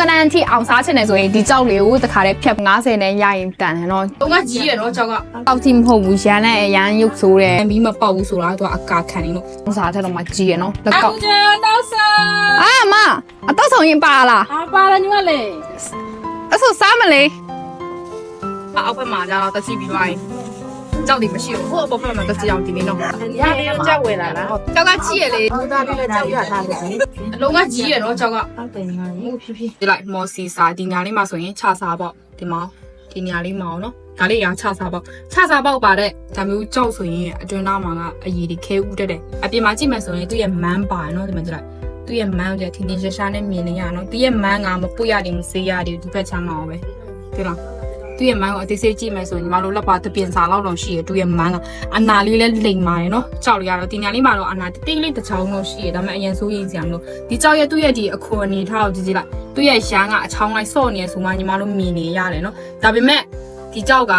ကနန်းအထိအောင်စားချင်တယ်ဆိုရင်ဒီကြောက်လေးကိုတခါတည်းဖြတ်90နဲ့ရရင်တန်တယ်နော်တော့ကကြီးရနော်ကြောက်ကတောက်တိမဟုတ်ဘူးရန်နဲ့အရန်ရုပ်ဆိုးတယ်မီးမပေါက်ဘူးဆိုတာသူကအကာခံနေလို့အောင်စားတဲ့တော့မှကြီးရနော်လက်အကောက်ကူကျတော့ဆာအာမအတော့ဆောင်ရင်ပါလားအာပါလာညီမလေးအဲ့ဆိုစားမလေအောက်ဘက်မှာကျတော့တက်စီပြီးသွားရင် ကြောက်တယ်မရှိဘူးဟိုအပေါ်ဘက်မှာတက်စီအောင်ဒီနေ့တော့ရတယ်ကြောက်ဝယ်လာလားဟုတ်ကြောက်ကကြီးရလေသားလေးလည်းကြောက်ရထားတယ်လေအလုံးကကြီးရနော်ကြောက်ကဟုတ်တယ်ညီမလေးဖြည်းဖြည်းဒီလိုက်မော်စီစာဒီညာလေးမှာဆိုရင်ခြာစားပေါ့ဒီမှာဒီညာလေးမှာအောင်နော်ဒါလေးရာခြာစားပေါ့ခြာစားပေါ့ပါတဲ့ဒါမျိုးကြောက်ဆိုရင်အတွင်းသားမှာကအရည်ဒီခဲဦးတက်တယ်အပြင်မှာကြည့်မယ်ဆိုရင်သူ့ရဲ့မန်းပါနော်ဒီမှာကြည့်လိုက်သူ့ရဲ့မန်းကထင်းထင်းရှားရှားနဲ့မြင်နေရနော်သူ့ရဲ့မန်းကမပွတ်ရတယ်မစေးရတယ်ဒီဘက်ချမ်းမှာပဲဒီလား သူ့ရဲ့မန်းကိုအသေးစိတ်ကြည့်မယ်ဆိုရင်ညီမတို့လက်ပါတပင်စာလောက်တော့ရှိရသူ့ရဲ့မန်းကအနာလေးလည်းလိမ်မာရယ်နော်ကြောက်ရရတော့ဒီညာလေးမှာတော့အနာတိတ်လေးတစ်ချောင်းတော့ရှိရဒါပေမဲ့အရင်ဆိုးရင်စရာမလိုဒီကြောက်ရဲ့သူ့ရဲ့ဒီအခွန်အနေထားကိုကြည့်ကြည့်လိုက်သူ့ရဲ့ရန်ကအချောင်းလိုက်ဆော့နေရဆိုမှညီမတို့မြင်နေရတယ်နော်ဒါပေမဲ့ဒီကြောက်က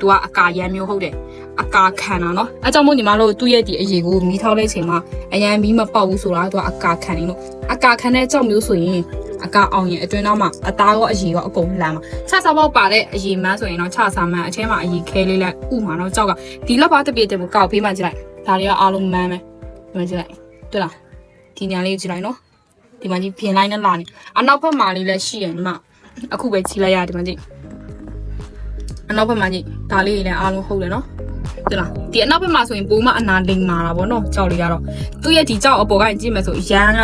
သူကအကာရန်မျိုးဟုတ်တယ်အကာခံတာနော်အဲကြောင့်မို့ညီမတို့သူ့ရဲ့ဒီအရေကိုမီးထောက်တဲ့အချိန်မှာအရန်မီးမပေါက်ဘူးဆိုတာသူကအကာခံနေလို့အကာခံတဲ့ကြောက်မျိုးဆိုရင် အကာအောင်ရင်အတွင်းတော့မှအသားရောအရေရောအကုန်လမ်းမှာခြာစားပေါက်ပါတဲ့အရေမန်းဆိုရင်တော့ခြာစားမန်းအထဲမှာအရေခဲလေးလိုက်ဥမှာတော့ကြောက်ကဒီလက်ပါတစ်ပြေတည်းကိုကောက်ပေးမှကြည့်လိုက်ဒါလေးကအားလုံးမန်းပဲဒီမှာကြည့်လိုက်တွေ့လားဒီညာလေးကိုကြည့်လိုက်နော်ဒီမှာကြီးပြင်လိုက်နဲ့လာနေအနောက်ဘက်မှာလေးလည်းရှိရညီမအခုပဲကြည့်လိုက်ရဒီမှာကြည့်အနောက်ဘက်မှာကြည့်ဒါလေးလည်းအားလုံးဟုတ်တယ်နော်对လားဒီအနောက်ဘက်မှာဆိုရင်ပိုးမအနာလိမ်မာတာဗောနော်ကြောက်လေးကတော့သူ့ရဲ့ဒီကြောက်အပေါ်ကနေကြည့်မယ်ဆိုရန်က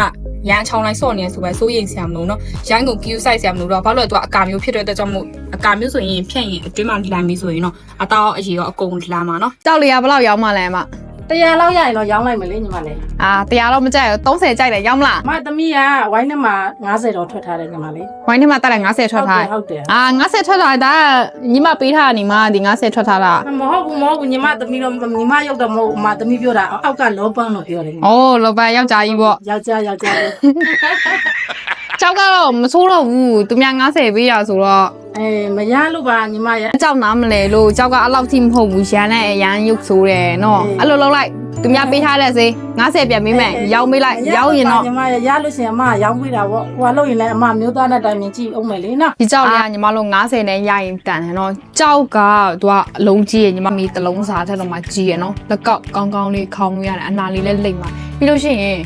ရန်ချောင်းလိုက်ဆော့နေရဆိုပဲစိုးရိမ်စရာမလိုနော်ရန်ကို queue size ဆရာမလိုတော့ဘာလို့လဲသူကအကာမျိုးဖြစ်တဲ့အတွက်ကြောင့်မို့အကာမျိုးဆိုရင်ဖြန့်ရင်အတွင်းမှာလမ်းပြီးဆိုရင်တော့အသားရောအရေရောအကုန်လမ်းမှာနော်ကြောက်လေးကဘယ်လောက်ရောင်းမှလဲအမ တရားလောက်ရရင်တော့ရောင်းလိုက်မယ်လေညီမလေးအာတရားတော့မကြိုက်ဘူး30ကြိုက်တယ်ရောင်းမလားအမသမီးကဝိုင်းထဲမှာ90တော့ထွက်ထားတယ်ညီမလေးဝိုင်းထဲမှာတက်လိုက်90ထွက်ထားတယ်ဟုတ်တယ်အာ90ထွက်ထားတာညီမပေးထားညီမဒီ90ထွက်ထားတာမဟုတ်ဘူးမဟုတ်ဘူးညီမသမီးတော့ညီမရုပ်တော့မဟုတ်ဘူးအမသမီးပြောတာအောက်ကလောပန်းလို့ပြောတယ်ညီမအိုးလောပန်ယောက်ျားကြီးပေါ့ယောက်ျားယောက်ျားလေး ကြောက်ကတော့မဆိုးတော့ဘူးသူများ90ပေးတာဆိုတော့အဲမရလို့ပါညီမရကြောက်နားမလဲလို့ကြောက်ကအဲ့လောက်ထိမဟုတ်ဘူးရန်နဲ့အရန်ရုပ်ဆိုးတယ်နော်အဲ့လိုလုပ်လိုက်သူများပေးထားတဲ့စေ90ပြန်ပေးမယ်ရောင်းပေးလိုက်ရောင်းရင်တော့ညီမရရလို့ရှိရင်အမရောင်းပေးတာပေါ့ဟိုကလို့ရင်လည်းအမမျိုးသားနဲ့တိုင်မြင်ကြည့်အောင်မယ်လေနော်ဒီကြောက်လေးကညီမတို့90နဲ့ရရင်တန်တယ်နော်ကြောက်ကသူကအလုံးကြီးရညီမမီတစ်လုံးစားတဲ့တော့မှကြီးရနော်လက်ကောက်ကောင်းကောင်းလေးခေါင်းလို့ရတယ်အနာလေးလည်းလိမ့်ပါပြီးလို့ရှိရင်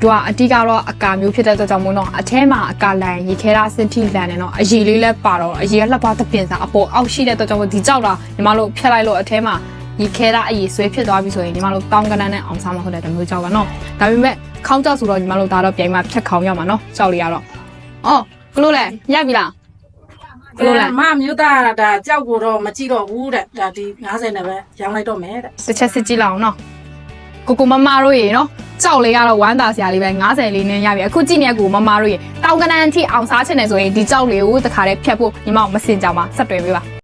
သူကအတိကတော့အကာမျိုးဖြစ်တဲ့အတွက်ကြောင့်မို့တော့အထဲမှာအကာလန်ရေခဲတာစင်ထိလန်တယ်နော်အရေလေးလည်းပါတော့အရေကလှပသပင်စားအပေါ်အောက်ရှိတဲ့အတွက်ကြောင့်မို့ဒီကြောက်တာညီမတို့ဖြတ်လိုက်လို့အထဲမှာရေခဲတာအရေဆွဲဖြစ်သွားပြီဆိုရင်ညီမတို့တောင်းကနန်းနဲ့အောင်စားမှာဟုတ်တဲ့တမျိုးကြောက်ပါနော်ဒါပေမဲ့ခေါင်းကြောက်ဆိုတော့ညီမတို့ဒါတော့ပြိုင်မှာဖြတ်ခေါင်းရမှာနော်ကြောက်လေးရတော့အော်ကလို့လဲရပြီလားဘယ်လိုလဲအမမျိုးသားကဒါကြောက်ကိုတော့မကြည့်တော့ဘူးတဲ့ဒါဒီ90နဲ့ပဲရောင်းလိုက်တော့မယ်တဲ့တစ်ချက်စစ်ကြည့်လောက်အောင်နော်ကိုကိုမမတို့ရေနော် ကြောက်လေးကတော့ဝမ်းသာစရာလေးပဲ90လေးနဲ့ရပြီအခုကြည့်နေကူမမတို့ရေတောင်ကနန်းအထိအောင်စားချင်တယ်ဆိုရင်ဒီကြောက်လေးကိုတခါတည်းဖြတ်ဖို့ညီမမစင်ကြမှာဆက်တွယ်ပေးပါ